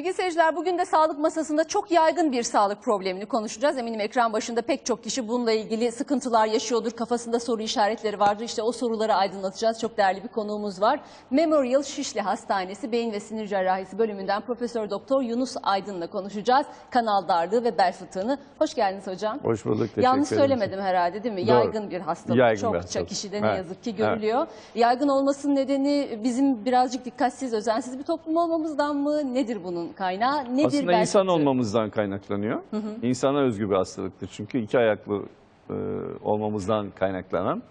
Sevgili seyirciler bugün de sağlık masasında çok yaygın bir sağlık problemini konuşacağız. Eminim ekran başında pek çok kişi bununla ilgili sıkıntılar yaşıyordur. Kafasında soru işaretleri vardır. İşte o soruları aydınlatacağız. Çok değerli bir konuğumuz var. Memorial Şişli Hastanesi Beyin ve Sinir Cerrahisi bölümünden Profesör Doktor Yunus Aydın'la konuşacağız. Kanal darlığı ve bel fıtığını. Hoş geldiniz hocam. Hoş bulduk. Teşekkür Yanlış söylemedim herhalde değil mi? Doğru. Yaygın bir hastalık. Yaygın bir Çokça hastalık. kişide ne Evet. yazık ki Evet. görülüyor. Yaygın olmasının nedeni bizim birazcık dikkatsiz, özensiz bir toplum olmamızdan mı? Nedir bunun kaynağı? Nedir Aslında bel insan olmamızdan kaynaklanıyor. İnsana özgü bir hastalıktır. Çünkü iki ayaklı e, olmamızdan kaynaklanan,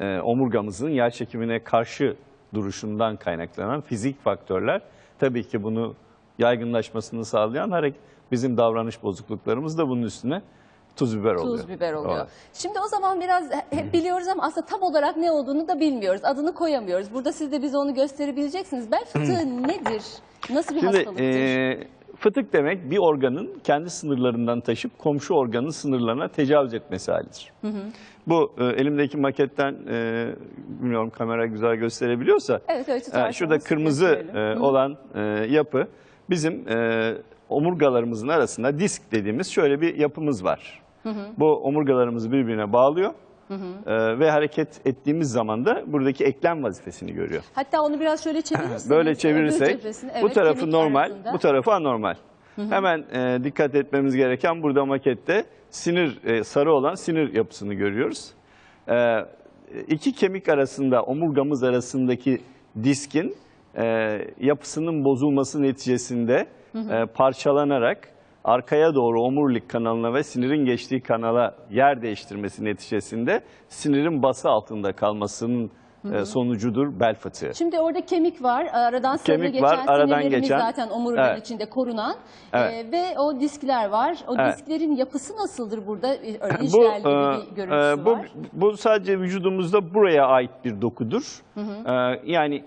e, omurgamızın yer çekimine karşı duruşundan kaynaklanan fizik faktörler tabii ki bunu yaygınlaşmasını sağlayan hareket bizim davranış bozukluklarımız da bunun üstüne tuz biber oluyor. Tuz biber oluyor. Evet. Şimdi o zaman biraz hep biliyoruz ama aslında tam olarak ne olduğunu da bilmiyoruz. Adını koyamıyoruz. Burada siz de bize onu gösterebileceksiniz. Bel fıtığı nedir? Nasıl bir Şimdi hastalıktır? e, fıtık demek bir organın kendi sınırlarından taşıp komşu organın sınırlarına tecavüz etmesi halidir. Bu e, elimdeki maketten e, bilmiyorum kamera güzel gösterebiliyorsa Evet, evet, e, şurada kırmızı e, olan e, yapı bizim e, omurgalarımızın arasında disk dediğimiz şöyle bir yapımız var. Bu omurgalarımızı birbirine bağlıyor. E, ve hareket ettiğimiz zaman da buradaki eklem vazifesini görüyor. Hatta onu biraz şöyle çevirirseniz. Böyle çevirirsek cephesini, bu evet, tarafı normal, arasında. bu tarafı anormal. Hemen e, dikkat etmemiz gereken burada makette sinir e, sarı olan sinir yapısını görüyoruz. E, iki kemik arasında omurgamız arasındaki diskin e, yapısının bozulması neticesinde e, parçalanarak arkaya doğru omurilik kanalına ve sinirin geçtiği kanala yer değiştirmesi neticesinde sinirin bası altında kalmasının e, sonucudur bel fıtığı. Şimdi orada kemik var. Aradan Kemik geçen var, aradan geçen. zaten omurganın Evet. içinde korunan. Evet. Ee, ve o diskler var. O Evet. disklerin yapısı nasıldır burada? Ee, Öyle Bu, jel gibi e, bir görüntüsü e, bu, var. bu sadece vücudumuzda buraya ait bir dokudur. E, yani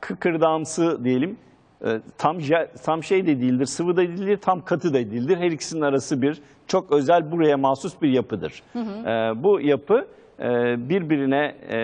kıkırdağımsı diyelim. E, tam tam şey de değildir, sıvı da değildir, tam katı da değildir. Her ikisinin arası bir çok özel buraya mahsus bir yapıdır. E, bu yapı e, birbirine e,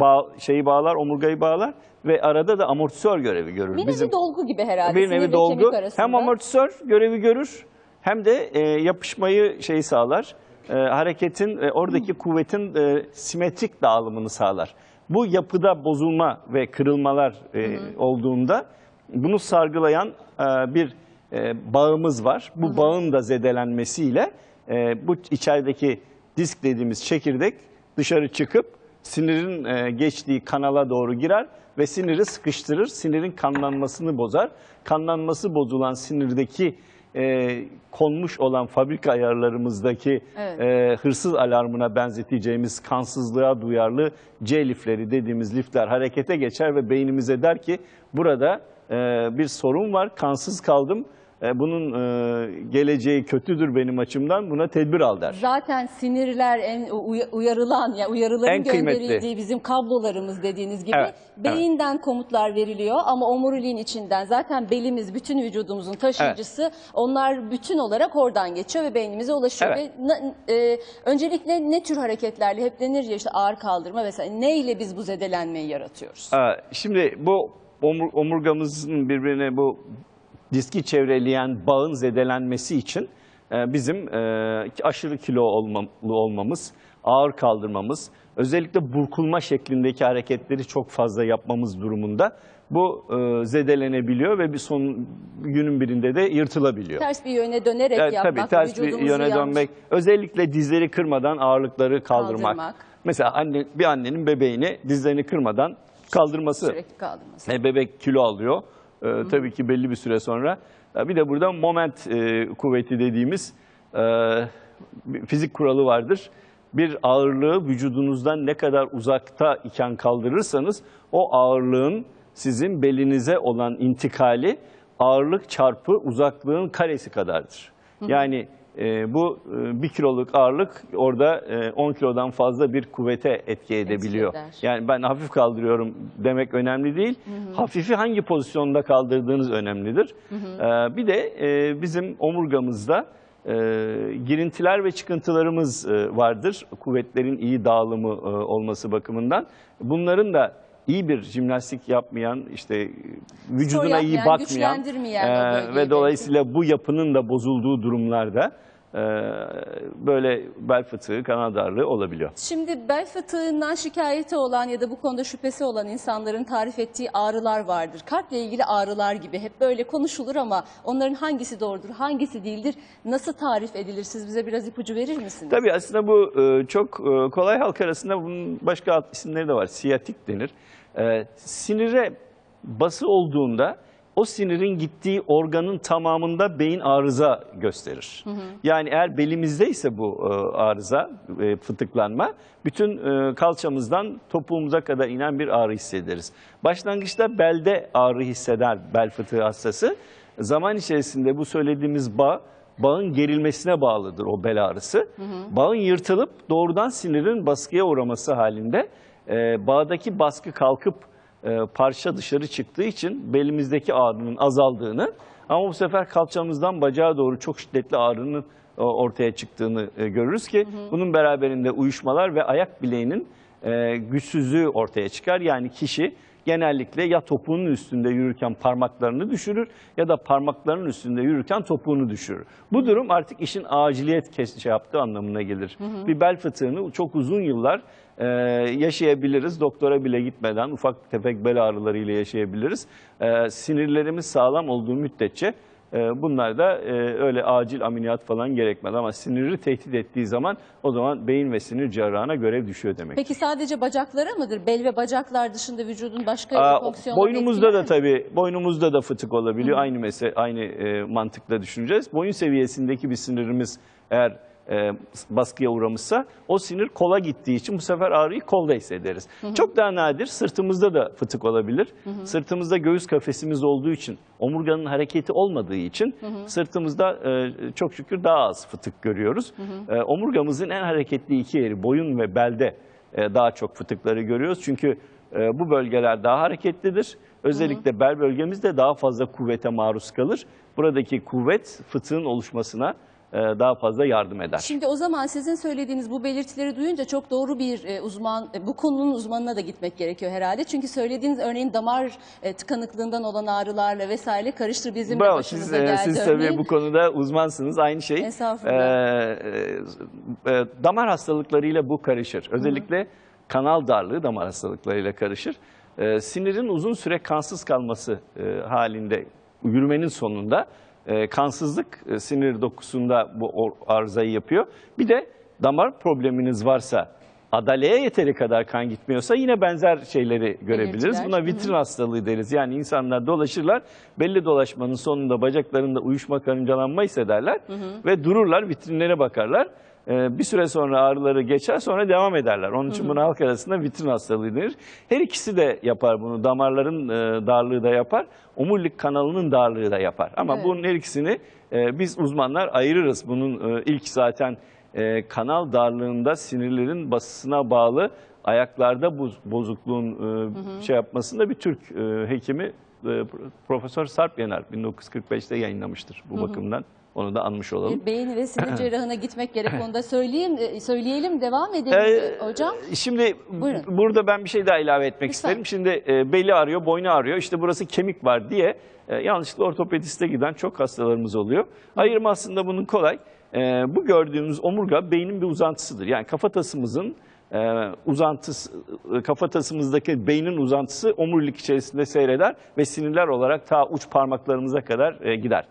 bağ, şeyi bağlar, omurgayı bağlar ve arada da amortisör görevi görür. Bir nevi dolgu gibi herhalde. bir nevi dolgu. Hem amortisör görevi görür hem de e, yapışmayı şey sağlar. E, hareketin e, oradaki kuvvetin e, simetrik dağılımını sağlar. Bu yapıda bozulma ve kırılmalar e, olduğunda bunu sargılayan e, bir e, bağımız var. Bu bağın da zedelenmesiyle e, bu içerideki disk dediğimiz çekirdek dışarı çıkıp sinirin geçtiği kanala doğru girer ve siniri sıkıştırır. Sinirin kanlanmasını bozar. Kanlanması bozulan sinirdeki e, konmuş olan fabrika ayarlarımızdaki Evet. e, hırsız alarmına benzeteceğimiz kansızlığa duyarlı C lifleri dediğimiz lifler harekete geçer ve beynimize der ki burada bir sorun var, kansız kaldım. E, bunun e, geleceği kötüdür benim açımdan. Buna tedbir al der. Zaten sinirler en uy- uyarılan ya uyarıların En kıymetli. gönderildiği bizim kablolarımız dediğiniz gibi Evet, beyinden komutlar veriliyor ama omuriliğin içinden zaten belimiz bütün vücudumuzun taşıyıcısı. Onlar bütün olarak oradan geçiyor ve beynimize ulaşıyor. Evet. Ve e, öncelikle ne tür hareketlerle hep denir ya işte ağır kaldırma vesaire neyle biz bu zedelenmeyi yaratıyoruz? Ee, Şimdi bu omur- omurgamızın birbirine bu diski çevreleyen bağın zedelenmesi için e, bizim e, aşırı kilo olmam- olmamız, ağır kaldırmamız, özellikle burkulma şeklindeki hareketleri çok fazla yapmamız durumunda bu e, zedelenebiliyor ve bir son günün birinde de yırtılabiliyor. Ters bir yöne dönerek Evet, yapmak, tabii ters bir yöne yanlış dönmek, özellikle dizleri kırmadan ağırlıkları kaldırmak. Kaldırmak. Mesela anne, bir annenin bebeğini dizlerini kırmadan kaldırması. sürekli kaldırması. E, bebek kilo alıyor. E, tabii ki belli bir süre sonra. E, bir de burada moment e, kuvveti dediğimiz e, fizik kuralı vardır. Bir ağırlığı vücudunuzdan ne kadar uzakta iken kaldırırsanız o ağırlığın sizin belinize olan intikali ağırlık çarpı uzaklığın karesi kadardır. Yani e, bu e, bir kiloluk ağırlık orada e, 10 kilodan fazla bir kuvvete etki edebiliyor. eder. Yani ben hafif kaldırıyorum demek önemli değil. Hafifi hangi pozisyonda kaldırdığınız önemlidir. Ee, bir de e, bizim omurgamızda e, girintiler ve çıkıntılarımız e, vardır. Kuvvetlerin iyi dağılımı e, olması bakımından. Bunların da iyi bir jimnastik yapmayan, işte vücuduna iyi yapmayan, bakmayan güçlendirmeyen o e, ve dolayısıyla bu yapının da bozulduğu durumlarda böyle bel fıtığı, kanal darlığı olabiliyor. Şimdi bel fıtığından şikayeti olan ya da bu konuda şüphesi olan insanların tarif ettiği ağrılar vardır. Kalple ilgili ağrılar gibi hep böyle konuşulur ama onların hangisi doğrudur, hangisi değildir, nasıl tarif edilir? Siz bize biraz ipucu verir misiniz? Tabii aslında bu e, çok e, kolay halk arasında bunun başka alt isimleri de var. Siyatik denir. E, Sinire bası olduğunda o sinirin gittiği organın tamamında beyin arıza gösterir. Yani eğer belimizdeyse bu e, arıza, e, fıtıklanma, bütün e, kalçamızdan topuğumuza kadar inen bir ağrı hissederiz. Başlangıçta belde ağrı hisseder bel fıtığı hastası. Zaman içerisinde bu söylediğimiz bağ bağın gerilmesine bağlıdır o bel ağrısı. Bağın yırtılıp doğrudan sinirin baskıya uğraması halinde e, bağdaki baskı kalkıp parça dışarı çıktığı için belimizdeki ağrının azaldığını ama bu sefer kalçamızdan bacağa doğru çok şiddetli ağrının e, ortaya çıktığını e, görürüz ki bunun beraberinde uyuşmalar ve ayak bileğinin e, güçsüzlüğü ortaya çıkar. Yani kişi genellikle ya topuğunun üstünde yürürken parmaklarını düşürür ya da parmaklarının üstünde yürürken topuğunu düşürür. Bu durum artık işin aciliyet kes şey yaptığı anlamına gelir. Bir bel fıtığını çok uzun yıllar e, yaşayabiliriz. Doktora bile gitmeden ufak tefek bel ağrılarıyla yaşayabiliriz. E, sinirlerimiz sağlam olduğu müddetçe bunlar da e, öyle acil ameliyat falan gerekmez ama siniri tehdit ettiği zaman o zaman beyin ve sinir cerrahına görev düşüyor demek. Peki sadece bacaklara mıdır? Bel ve bacaklar dışında vücudun başka Aa, fonksiyonları boynumuzda da mi? tabii boynumuzda da fıtık olabiliyor. Aynı mesele aynı e, mantıkla düşüneceğiz. Boyun seviyesindeki bir sinirimiz eğer e, baskıya uğramışsa o sinir kola gittiği için bu sefer ağrıyı kolda hissederiz. Çok daha nadir sırtımızda da fıtık olabilir. Sırtımızda göğüs kafesimiz olduğu için omurganın hareketi olmadığı için sırtımızda e, çok şükür daha az fıtık görüyoruz. E, omurgamızın en hareketli iki yeri boyun ve belde e, daha çok fıtıkları görüyoruz. Çünkü e, bu bölgeler daha hareketlidir. Özellikle bel bölgemizde daha fazla kuvvete maruz kalır. Buradaki kuvvet fıtığın oluşmasına daha fazla yardım eder. Şimdi o zaman sizin söylediğiniz bu belirtileri duyunca çok doğru bir e, uzman, e, bu konunun uzmanına da gitmek gerekiyor herhalde. Çünkü söylediğiniz örneğin damar e, tıkanıklığından olan ağrılarla vesaire karıştır bizim Bravo, siz, başımıza e, geldi siz örneğin. tabii bu konuda uzmansınız. Aynı şey. Estağfurullah. E, e, e, damar hastalıklarıyla bu karışır. Özellikle kanal darlığı damar hastalıklarıyla karışır. E, sinirin uzun süre kansız kalması e, halinde yürümenin sonunda e, kansızlık e, sinir dokusunda bu arızayı yapıyor. Bir de damar probleminiz varsa adaleye yeteri kadar kan gitmiyorsa yine benzer şeyleri görebiliriz. Belirtiler. Buna vitrin hastalığı deriz. Yani insanlar dolaşırlar, belli dolaşmanın sonunda bacaklarında uyuşma, karıncalanma hissederler ve dururlar, vitrinlere bakarlar. Ee, bir süre sonra ağrıları geçer, sonra devam ederler. Onun için buna halk arasında vitrin hastalığı denir. Her ikisi de yapar bunu. Damarların e, darlığı da yapar, omurilik kanalının darlığı da yapar. Ama Evet. bunun her ikisini e, biz uzmanlar ayırırız. Bunun e, ilk zaten e, kanal darlığında sinirlerin basısına bağlı ayaklarda bu bozukluğun e, şey yapmasında bir Türk e, hekimi e, Profesör Sarp Yener 1945'te yayınlamıştır bu bakımdan. Onu da anmış olalım. Beyin ve sinir cerrahına gitmek gerek. Onu da söyleyeyim, söyleyelim, devam edelim Ee, hocam. Şimdi Buyurun. burada ben bir şey daha ilave etmek Lütfen. isterim. Şimdi e, beli ağrıyor, boynu ağrıyor. İşte burası kemik var diye e, yanlışlıkla ortopediste giden çok hastalarımız oluyor. Ayırma aslında bunun kolay. E, bu gördüğümüz omurga beynin bir uzantısıdır. Yani kafatasımızın e, uzantısı, kafatasımızdaki beynin uzantısı omurilik içerisinde seyreder ve sinirler olarak ta uç parmaklarımıza kadar e, gider.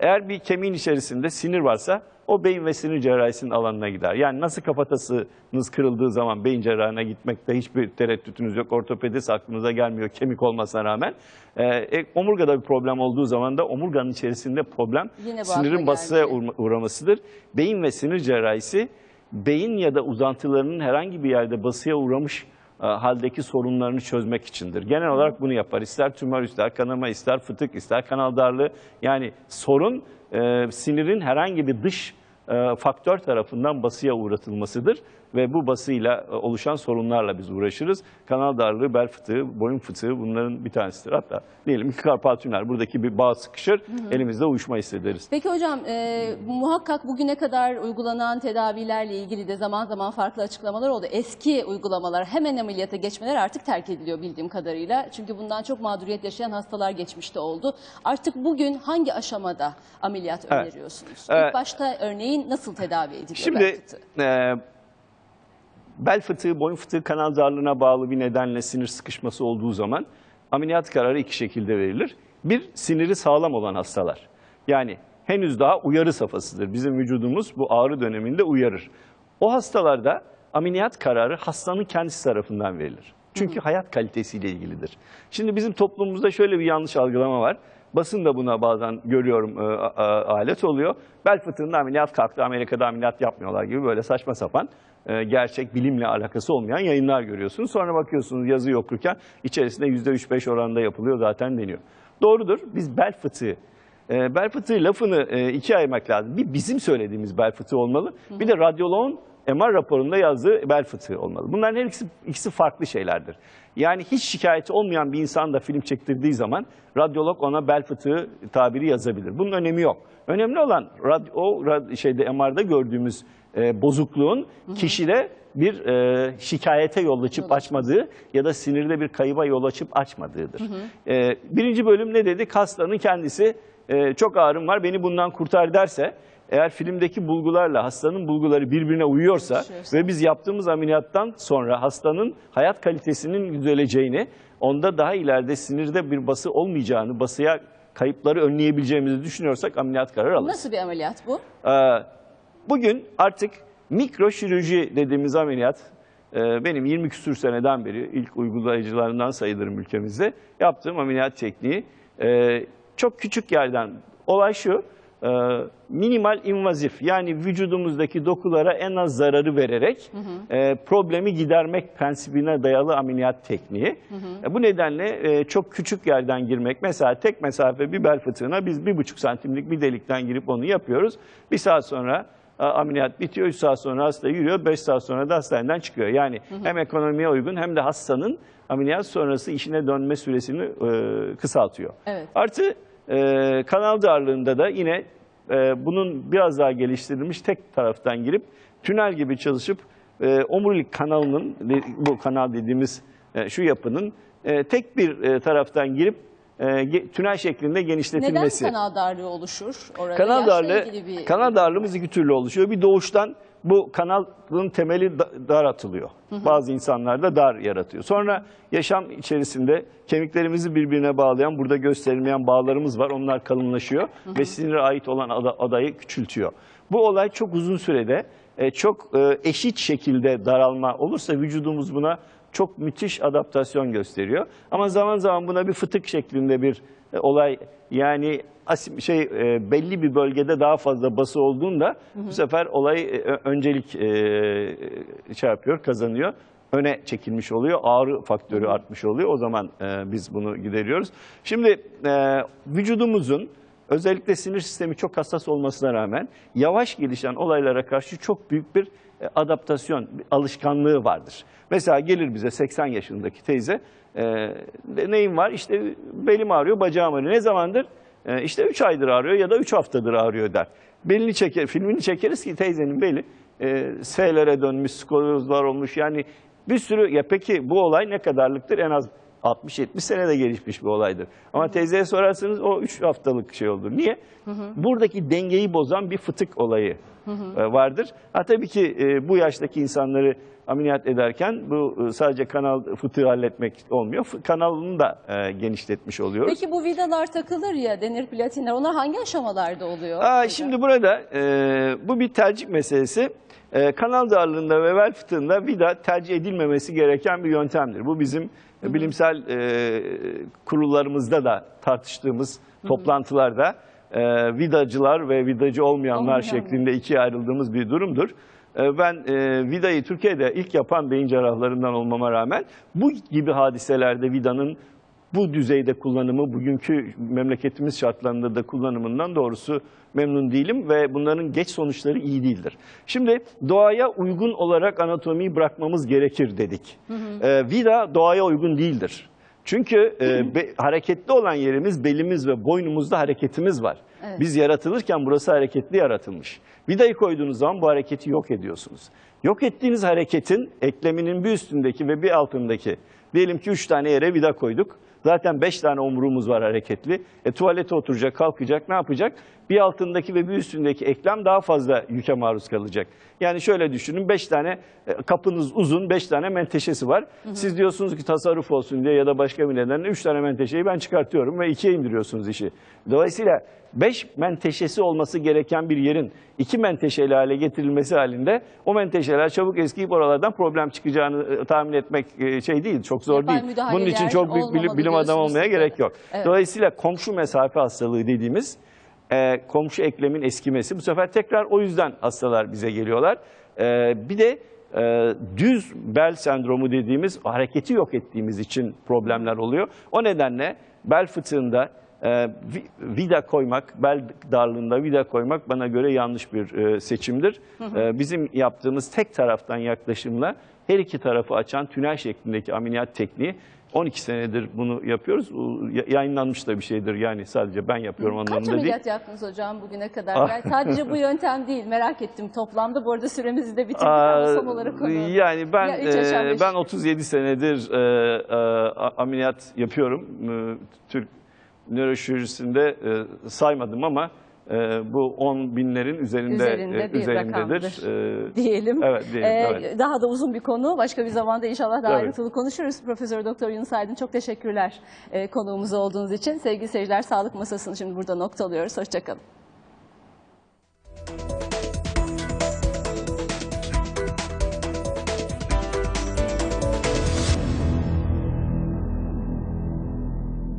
Eğer bir kemiğin içerisinde sinir varsa o beyin ve sinir cerrahisinin alanına gider. Yani nasıl kafatasınız kırıldığı zaman beyin cerrahına gitmekte hiçbir tereddütünüz yok. Ortopedist aklınıza gelmiyor kemik olmasına rağmen. Ee, e, omurgada bir problem olduğu zaman da omurganın içerisinde problem Yine sinirin basıya uğramasıdır. Beyin ve sinir cerrahisi beyin ya da uzantılarının herhangi bir yerde basıya uğramış e, haldeki sorunlarını çözmek içindir. Genel olarak bunu yapar. İster tümör, ister kanama, ister fıtık, ister kanal darlığı. Yani sorun e, sinirin herhangi bir dış e, faktör tarafından basıya uğratılmasıdır ve bu basıyla e, oluşan sorunlarla biz uğraşırız. Kanal darlığı, bel fıtığı, boyun fıtığı bunların bir tanesidir. Hatta diyelim ki karpal tünel buradaki bir bağ sıkışır, elimizde uyuşma hissederiz. Peki hocam e, muhakkak bugüne kadar uygulanan tedavilerle ilgili de zaman zaman farklı açıklamalar oldu. Eski uygulamalar hemen ameliyata geçmeler artık terk ediliyor bildiğim kadarıyla. Çünkü bundan çok mağduriyet yaşayan hastalar geçmişte oldu. Artık bugün hangi aşamada ameliyat Evet. öneriyorsunuz? Evet. İlk başta örneğin nasıl tedavi ediliyor? Şimdi e, bel fıtığı, boyun fıtığı kanal darlığına bağlı bir nedenle sinir sıkışması olduğu zaman ameliyat kararı iki şekilde verilir. Bir, siniri sağlam olan hastalar. Yani henüz daha uyarı safhasıdır. Bizim vücudumuz bu ağrı döneminde uyarır. O hastalarda ameliyat kararı hastanın kendisi tarafından verilir. Çünkü hayat kalitesiyle ilgilidir. Şimdi bizim toplumumuzda şöyle bir yanlış algılama var. Basın da buna bazen görüyorum e, a- alet oluyor. Bel fıtığında ameliyat kalktı, Amerika'da ameliyat yapmıyorlar gibi böyle saçma sapan e, gerçek bilimle alakası olmayan yayınlar görüyorsunuz. Sonra bakıyorsunuz yazı okurken içerisinde %3-5 oranında yapılıyor zaten deniyor. Doğrudur biz bel fıtığı e, bel fıtığı lafını e, ikiye ayırmak lazım. Bir bizim söylediğimiz bel fıtığı olmalı. Bir de radyoloğun MR raporunda yazdığı bel fıtığı olmalı. Bunların her ikisi, ikisi farklı şeylerdir. Yani hiç şikayeti olmayan bir insan da film çektirdiği zaman radyolog ona bel fıtığı tabiri yazabilir. Bunun önemi yok. Önemli olan rad- o rad- şeyde MR'da gördüğümüz e, bozukluğun kişide bir e, şikayete yol açıp açmadığı ya da sinirde bir kayıba yol açıp açmadığıdır. E, birinci bölüm ne dedik? Hastanın kendisi e, çok ağrım var beni bundan kurtar derse eğer filmdeki bulgularla hastanın bulguları birbirine uyuyorsa ve biz yaptığımız ameliyattan sonra hastanın hayat kalitesinin düzeleceğini, onda daha ileride sinirde bir bası olmayacağını, basıya kayıpları önleyebileceğimizi düşünüyorsak ameliyat kararı alırız. Nasıl bir ameliyat bu? Ee, Bugün artık mikroşirurji dediğimiz ameliyat e, benim 20 küsür seneden beri ilk uygulayıcılarından sayılırım ülkemizde. Yaptığım ameliyat tekniği e, çok küçük yerden olay şu e, minimal invazif yani vücudumuzdaki dokulara en az zararı vererek e, problemi gidermek prensibine dayalı ameliyat tekniği. E, Bu nedenle çok küçük yerden girmek mesela tek mesafe bir bel fıtığına biz bir buçuk santimlik bir delikten girip onu yapıyoruz. Bir saat sonra ameliyat bitiyor, 3 saat sonra hasta yürüyor, 5 saat sonra da hastaneden çıkıyor. Yani hem ekonomiye uygun hem de hastanın ameliyat sonrası işine dönme süresini e, kısaltıyor. Evet. Artı e, kanal darlığında da yine e, bunun biraz daha geliştirilmiş tek taraftan girip tünel gibi çalışıp e, omurilik kanalının bu kanal dediğimiz e, şu yapının e, tek bir e, taraftan girip e, tünel şeklinde Neden genişletilmesi. kanal darlığı oluşur? Orada Kanal darlığı, bir- kanal darlığımız iki türlü oluşuyor. Bir doğuştan bu kanalın temeli da- dar atılıyor. Bazı insanlarda dar yaratıyor. Sonra yaşam içerisinde kemiklerimizi birbirine bağlayan, burada gösterilmeyen bağlarımız var. Onlar kalınlaşıyor ve sinire ait olan ada- adayı küçültüyor. Bu olay çok uzun sürede e, çok e, eşit şekilde daralma olursa vücudumuz buna çok müthiş adaptasyon gösteriyor. Ama zaman zaman buna bir fıtık şeklinde bir e, olay yani asim, şey e, belli bir bölgede daha fazla bası olduğunda bu sefer olay e, öncelik e, şey yapıyor, kazanıyor. Öne çekilmiş oluyor, ağrı faktörü artmış oluyor. O zaman e, biz bunu gideriyoruz. Şimdi e, vücudumuzun özellikle sinir sistemi çok hassas olmasına rağmen yavaş gelişen olaylara karşı çok büyük bir adaptasyon, bir alışkanlığı vardır. Mesela gelir bize 80 yaşındaki teyze, e, neyim var? İşte belim ağrıyor, bacağım ağrıyor. Ne zamandır? E, işte 3 aydır ağrıyor ya da 3 haftadır ağrıyor der. Belini çeker, filmini çekeriz ki teyzenin beli e, S'lere dönmüş, skolozlar olmuş. Yani bir sürü, ya peki bu olay ne kadarlıktır? En az 60-70 senede gelişmiş bir olaydır. Ama teyzeye sorarsanız o 3 haftalık şey olur. Niye? Buradaki dengeyi bozan bir fıtık olayı e, vardır. Ha tabii ki e, bu yaştaki insanları ameliyat ederken bu e, sadece kanal fıtığı halletmek olmuyor. Kanalını da e, genişletmiş oluyoruz. Peki bu vidalar takılır ya denir platinler. Onlar hangi aşamalarda oluyor? Aa, şimdi burada e, bu bir tercih meselesi. E, kanal darlığında ve bel fıtığında vida tercih edilmemesi gereken bir yöntemdir. Bu bizim e, bilimsel e, kurullarımızda da tartıştığımız toplantılarda e, vidacılar ve vidacı olmayanlar Olmayanlar. şeklinde ikiye ayrıldığımız bir durumdur. E, Ben e, vidayı Türkiye'de ilk yapan beyin cerrahlarından olmama rağmen bu gibi hadiselerde vidanın bu düzeyde kullanımı, bugünkü memleketimiz şartlarında da kullanımından doğrusu memnun değilim ve bunların geç sonuçları iyi değildir. Şimdi doğaya uygun olarak anatomiyi bırakmamız gerekir dedik. Ee, vida doğaya uygun değildir. Çünkü e, be- hareketli olan yerimiz belimiz ve boynumuzda hareketimiz var. Evet. Biz yaratılırken burası hareketli yaratılmış. Vidayı koyduğunuz zaman bu hareketi yok ediyorsunuz. Yok ettiğiniz hareketin ekleminin bir üstündeki ve bir altındaki diyelim ki üç tane yere vida koyduk. Zaten beş tane omurumuz var hareketli. E, tuvalete oturacak, kalkacak, ne yapacak? Bir altındaki ve bir üstündeki eklem daha fazla yüke maruz kalacak. Yani şöyle düşünün, beş tane e, kapınız uzun, beş tane menteşesi var. Siz diyorsunuz ki tasarruf olsun diye ya da başka bir nedenle üç tane menteşeyi ben çıkartıyorum ve ikiye indiriyorsunuz işi. Dolayısıyla beş menteşesi olması gereken bir yerin iki menteşeli hale getirilmesi halinde o menteşeler çabuk eskiyip oralardan problem çıkacağını e, tahmin etmek e, şey değil, çok zor Yapay değil. Bunun için çok büyük bilim, bilim adamı olmaya gerek yok. Evet. Dolayısıyla komşu mesafe hastalığı dediğimiz e, komşu eklemin eskimesi. Bu sefer tekrar o yüzden hastalar bize geliyorlar. E, bir de e, düz bel sendromu dediğimiz hareketi yok ettiğimiz için problemler oluyor. O nedenle bel fıtığında e, vi- vida koymak, bel darlığında vida koymak bana göre yanlış bir e, seçimdir. E, bizim yaptığımız tek taraftan yaklaşımla her iki tarafı açan tünel şeklindeki ameliyat tekniği 12 senedir bunu yapıyoruz. Yayınlanmış da bir şeydir yani sadece ben yapıyorum Kaç anlamında değil. ameliyat yaptınız hocam bugüne kadar? Ah. Yani sadece bu yöntem değil merak ettim toplamda. Bu arada süremizi de bitirdik ama son olarak onu. Yani ben Ya e, ben 37 senedir e, e, ameliyat yapıyorum. E, Türk nöroşirurjisinde e, saymadım ama e, bu 10 binlerin üzerinde Üzerinde e, bir üzerindedir. rakamdır. E, diyelim. Evet, diyelim, Ee, evet. Daha da uzun bir konu. Başka bir zamanda inşallah daha Tabii. ayrıntılı konuşuruz. Profesör Doktor Yunus Aydın çok teşekkürler e, konuğumuz olduğunuz için. Sevgili seyirciler sağlık masasını şimdi burada noktalıyoruz. Hoşçakalın.